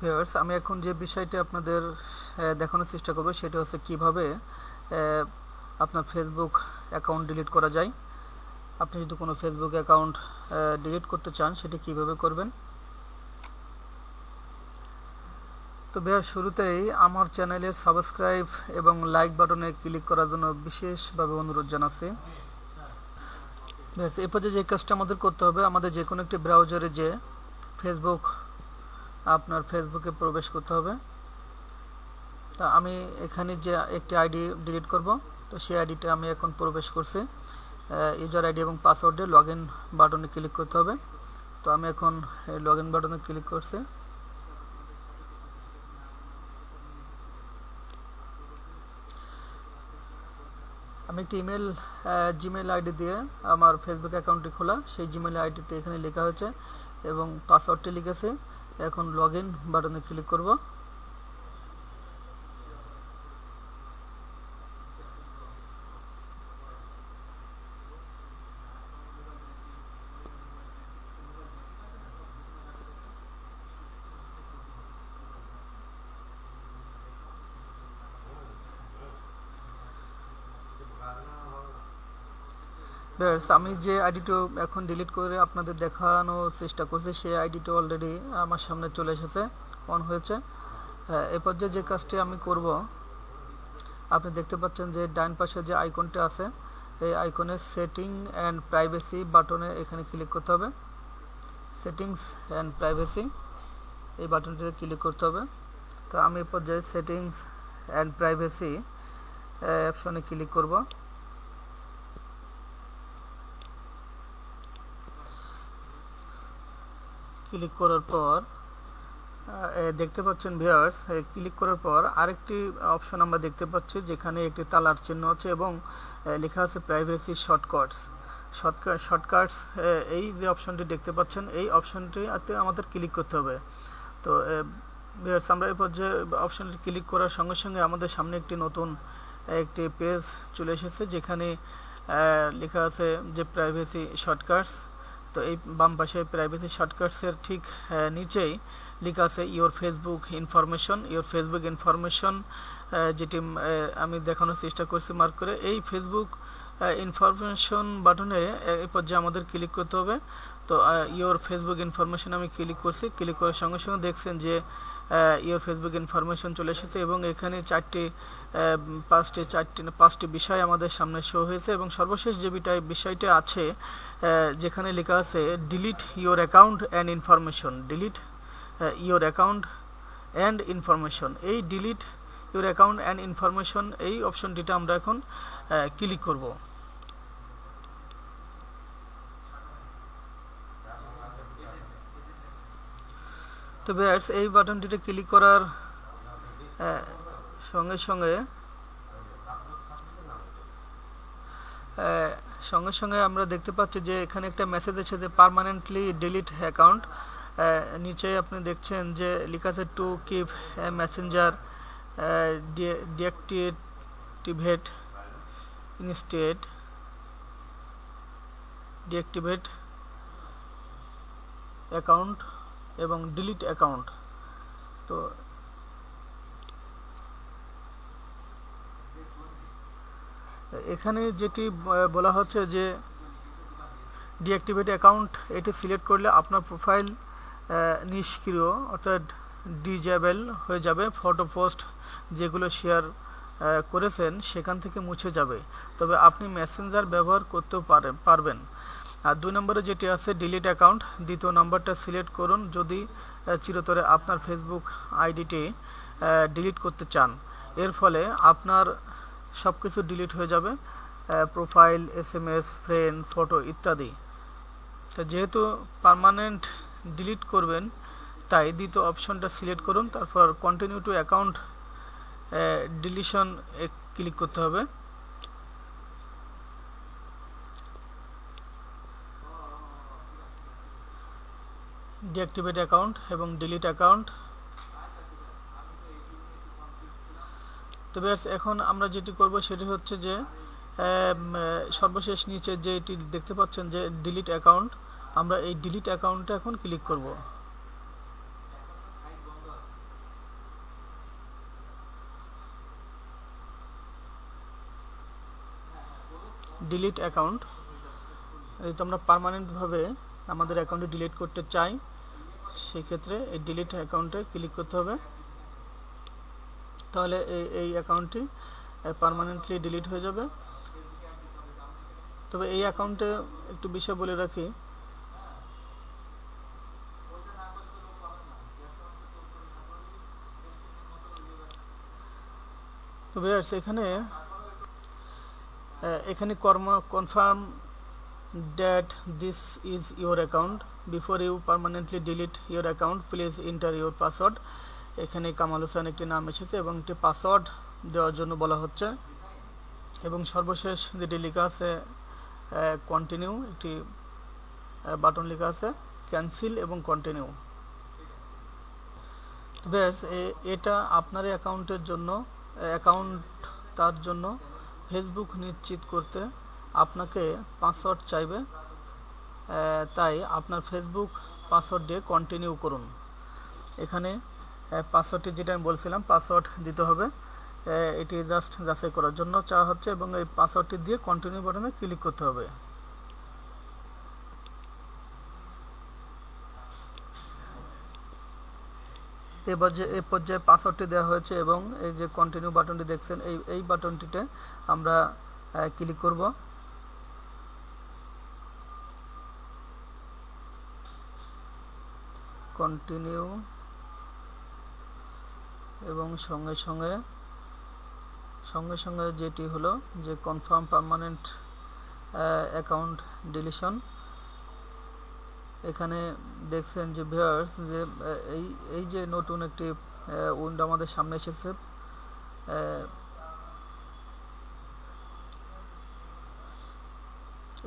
Viewers আমি এখন যে বিষয়টি আপনাদের দেখানোর চেষ্টা করব সেটা হচ্ছে কীভাবে আপনার ফেসবুক অ্যাকাউন্ট ডিলিট করা যায়। আপনি যদি কোনো ফেসবুক অ্যাকাউন্ট ডিলিট করতে চান সেটি কীভাবে করবেন? তো ভিউয়ার শুরুতেই আমার চ্যানেলের সাবস্ক্রাইব এবং লাইক বাটনে ক্লিক করার জন্য বিশেষভাবে অনুরোধ জানাচ্ছি। ভিউয়ার্স, এই পর্যায়ে যে কাজটা আমাদের করতে হবে আমাদের যে কোনো একটি ব্রাউজারে যে ফেসবুক আপনার ফেসবুকে প্রবেশ করতে হবে। তা আমি এখানে যে একটি আইডি ডিলিট করব, তো সেই আইডিটা আমি এখন প্রবেশ করছি। ইউজার আইডি এবং পাসওয়ার্ডে লগ ইন বাটনে ক্লিক করতে হবে। তো আমি এখন লগ ইন বাটনে ক্লিক করছি। আমি একটি ইমেল জিমেল আইডি দিয়ে আমার ফেসবুক অ্যাকাউন্টটি খোলা। সেই জিমেল আইডিতে এখানে লেখা হয়েছে এবং পাসওয়ার্ডটি লিখেছে। এখন লগ ইন বাটনে ক্লিক করব। ব্যাস আমি যে আইডিটা এখন ডিলিট করে আপনাদের দেখানোর চেষ্টা করছি সেই আইডিটা অলরেডি আমার সামনে চলে এসেছে অন হয়েছে। হ্যাঁ, এ পর্যায়ে যে কাজটি আমি করব আপনি দেখতে পাচ্ছেন যে ডান পাশে যে আইকনটা আছে এই আইকনে সেটিং অ্যান্ড প্রাইভেসি বাটনে এখানে ক্লিক করতে হবে। সেটিংস অ্যান্ড প্রাইভেসি এই বাটনটিতে ক্লিক করতে হবে। তো আমি এ পর্যায়ে সেটিংস অ্যান্ড প্রাইভেসি অপশনে ক্লিক করব। ক্লিক করার পর দেখতে পাচ্ছেন ভিউয়ার্স ক্লিক করার পর আরেকটি অপশন আমরা দেখতে পাচ্ছি, যেখানে একটি তালার চিহ্ন আছে এবং লেখা আছে প্রাইভেসি শর্টকাটস শর্টকাট শর্টকাটস এই যে অপশনটি দেখতে পাচ্ছেন, এই অপশনটিতে আমাদের ক্লিক করতে হবে। তো ভিউয়ার্স আমরা এই পর্যায়ে অপশনটি ক্লিক করার সঙ্গে সঙ্গে আমাদের সামনে একটি নতুন একটি পেজ চলে এসেছে, যেখানে লেখা আছে যে প্রাইভেসি শর্টকাটস তো এই বাম পাশে প্রাইভেসি শর্টকাটসের ঠিক নিচেই লেখা আছে your Facebook information your Facebook information যেটি আমি দেখানোর চেষ্টা করছি মার্ক করে। এই ফেসবুক ইনফরমেশন বাটনে এই পর্যায়ে আমাদের ক্লিক করতে হবে। তো ইওর ফেসবুক ইনফরমেশন আমি ক্লিক করছি। ক্লিক করার সঙ্গে সঙ্গে দেখছেন যে ইওর ফেসবুক ইনফরমেশন চলে এসেছে এবং এখানে চারটি পাঁচটি চারটি, পাঁচটি বিষয় আমাদের সামনে শো হয়েছে এবং সর্বশেষ যে বিটাই- বিষয়টি আছে যেখানে লেখা আছে delete your account and information delete your account and information এই delete your account and information এই অপশনটিতে আমরা এখন ক্লিক করব। তো ব্যাস এই বাটনটিতে ক্লিক করার সঙ্গে সঙ্গে সঙ্গে সঙ্গে আমরা দেখতে পাচ্ছি যে এখানে একটা মেসেজ আছে যে পার্মানেন্টলি ডিলিট অ্যাকাউন্ট নিচে আপনি দেখছেন যে লেখা আছে to keep messenger deactivate instead deactivate account এবং ডিলিট অ্যাকাউন্ট তো এখানে যেটি বলা হচ্ছে যে ডিঅ্যাক্টিভেট অ্যাকাউন্ট এটি সিলেক্ট করলে আপনার প্রোফাইল নিষ্ক্রিয়, অর্থাৎ ডিজেবল হয়ে যাবে। ফটো পোস্ট যেগুলো শেয়ার করেছেন, সেখান থেকে মুছে যাবে। তবে আপনি মেসেঞ্জার ব্যবহার করতেও পারে, পারবেন। আর দুই নম্বরে যেটি আছে ডিলিট অ্যাকাউন্ট দ্বিতীয় নম্বরটা সিলেক্ট করুন। যদি চিরতরে আপনার ফেসবুক আইডিটি ডিলিট করতে চান, এর ফলে আপনার সব কিছু ডিলিট হয়ে যাবে profile S M S friend photo ইত্যাদি। তো যেহেতু পার্মানেন্ট ডিলিট করবেন, তাই দ্বিতীয় অপশনটা সিলেক্ট করুন। তারপর continue to account deletion click করতে হবে। ডিএক্টিভেট অ্যাকাউন্ট এবং ডিলিট অ্যাকাউন্ট তো ব্যাস, এখন আমরা যেটি করব সেটি হচ্ছে যে সর্বশেষ নিচে যে এটি দেখতে পাচ্ছেন যে ডিলিট অ্যাকাউন্ট আমরা এই ডিলিট অ্যাকাউন্টে এখন ক্লিক করব। ডিলিট অ্যাকাউন্ট যদি আমরা পারমানেন্টভাবে আমাদের অ্যাকাউন্টে ডিলিট করতে চাই। সেক্ষেত্রে এই ডিলিট অ্যাকাউন্টে ক্লিক করতে হবে। তাহলে এই এই অ্যাকাউন্টটি পারমানেন্টলি ডিলিট হয়ে যাবে। তবে এই অ্যাকাউন্টে একটু বিষয় বলে রাখি তো ভিউয়ার্স এখানে এখানে কর্ম confirm that this is your account. Before you permanently delete your account, please enter your password. এখানে কামাল হোসেন একটি নাম এসেছে এবং একটি পাসওয়ার্ড দেওয়ার জন্য বলা হচ্ছে। এবং সর্বশেষ যেটি লেখা আছে কন্টিনিউ একটি বাটন লেখা আছে ক্যান্সেল এবং কন্টিনিউ ব্যাস এটা আপনার অ্যাকাউন্টের জন্য অ্যাকাউন্ট তার জন্য ফেসবুক নিশ্চিত করতে আপনাকে পাসওয়ার্ড চাইবে তাই আপনার ফেসবুক পাসওয়ার্ড দিয়ে কন্টিনিউ করুন। এখানে পাসওয়ার্ডটি যেটা আমি বলছিলাম পাসওয়ার্ড দিতে হবে। এটি জাস্ট যাচাই করার জন্য চাওয়া হচ্ছে এবং এই পাসওয়ার্ডটি দিয়ে কন্টিনিউ বাটনে ক্লিক করতে হবে। এবার যে এই পর্যায়ে পাসওয়ার্ডটি দেওয়া হয়েছে এবং এই যে কন্টিনিউ বাটনটি দেখছেন, এই এই বাটনটিতে আমরা ক্লিক করব। কন্টিনিউ এবং সঙ্গে সঙ্গে সঙ্গে সঙ্গে যেটি হলো যে কনফার্ম পারমানেন্ট অ্যাকাউন্ট ডিলিশন এখানে দেখছেন যে ভিউয়ার্স যে এই এই যে নতুন একটি উইন্ডো আমাদের সামনে এসেছে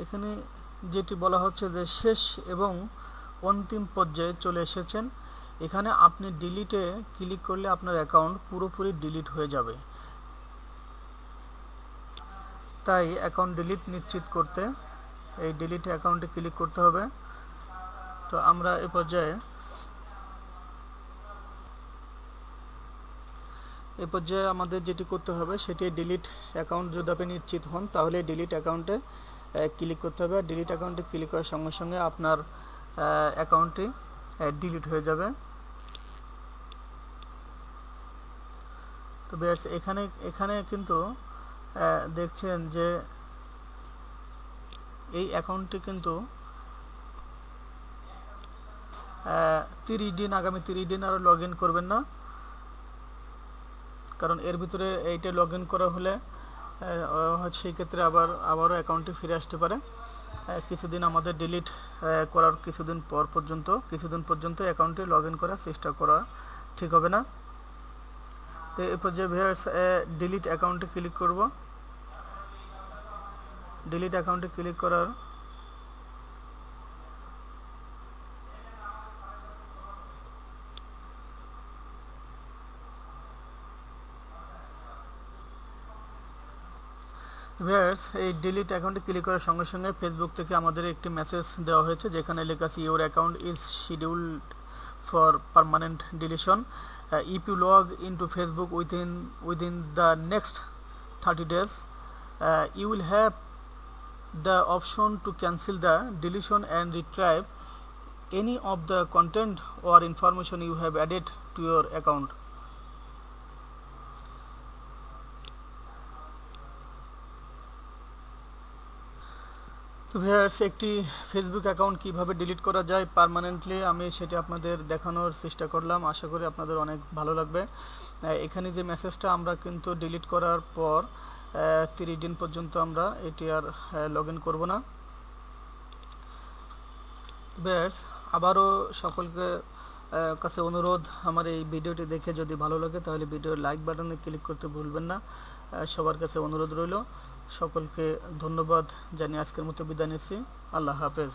এখানে যেটি বলা হচ্ছে যে শেষ এবং অন্তিম পর্যায়ে চলে এসেছেন। এখানে আপনি ডিলিটে ক্লিক করলে আপনার অ্যাকাউন্ট পুরোপুরি ডিলিট হয়ে যাবে। তাই অ্যাকাউন্ট ডিলিট নিশ্চিত করতে এই ডিলিট অ্যাকাউন্টে ক্লিক করতে হবে। তো আমরা এ পর্যায়ে এ পর্যায়ে আমাদের যেটি করতে হবে, সেটি ডিলিট অ্যাকাউন্ট যদি আপনি নিশ্চিত হন, তাহলে ডিলিট অ্যাকাউন্টে ক্লিক করতে হবে। আর ডিলিট অ্যাকাউন্টে ক্লিক করার সঙ্গে সঙ্গে আপনার অ্যাকাউন্টটি ডিলিট হয়ে যাবে। তো বেশ, এখানে এখানে কিন্তু দেখছেন যে এই অ্যাকাউন্টটি কিন্তু তিরিশ দিন, আগামী তিরিশ দিন আরও লগ করবেন না। কারণ এর ভিতরে এইটা লগ করা হলে সেই ক্ষেত্রে আবার, আবারও অ্যাকাউন্টটি ফিরে আসতে পারে। কিছুদিন আমাদের ডিলিট করার কিছুদিন পর পর্যন্ত, কিছুদিন পর্যন্ত অ্যাকাউন্টে লগ ইন করার চেষ্টা করা ঠিক হবে না। তো এ পর্যায়ে ভিউয়ার্স ডিলিট অ্যাকাউন্টে ক্লিক করব। ডিলিট অ্যাকাউন্টে ক্লিক করার ভিউয়ার্স এই ডিলিট অ্যাকাউন্টে ক্লিক করার সঙ্গে সঙ্গে ফেসবুক থেকে আমাদের একটি মেসেজ দেওয়া হয়েছে, যেখানে লেখা আছে your account is scheduled for permanent deletion if you log into Facebook within within the next thirty days you will have the option to cancel the deletion and retrieve any of the content or information you have added to your account. তো viewers একটি Facebook account কীভাবে delete করা যায় permanently আমি সেটি আপনাদের দেখানোর চেষ্টা করলাম। আশা করি আপনাদের অনেক ভালো লাগবে। এখানে যে মেসেজটা আমরা কিন্তু ডিলিট করার পর তিরিশ দিন পর্যন্ত আমরা এটি আর লগ ইন করব না। ব্যাস আবারও সকলকে কাছে অনুরোধ, আমার এই ভিডিওটি দেখে যদি ভালো লাগে, তাহলে ভিডিওর লাইক বাটনে ক্লিক করতে ভুলবেন না। সবার কাছে অনুরোধ রইল। সকলকে ধন্যবাদ জানিয়ে আজকের মতো বিদায় নিচ্ছি। আল্লাহ হাফেজ।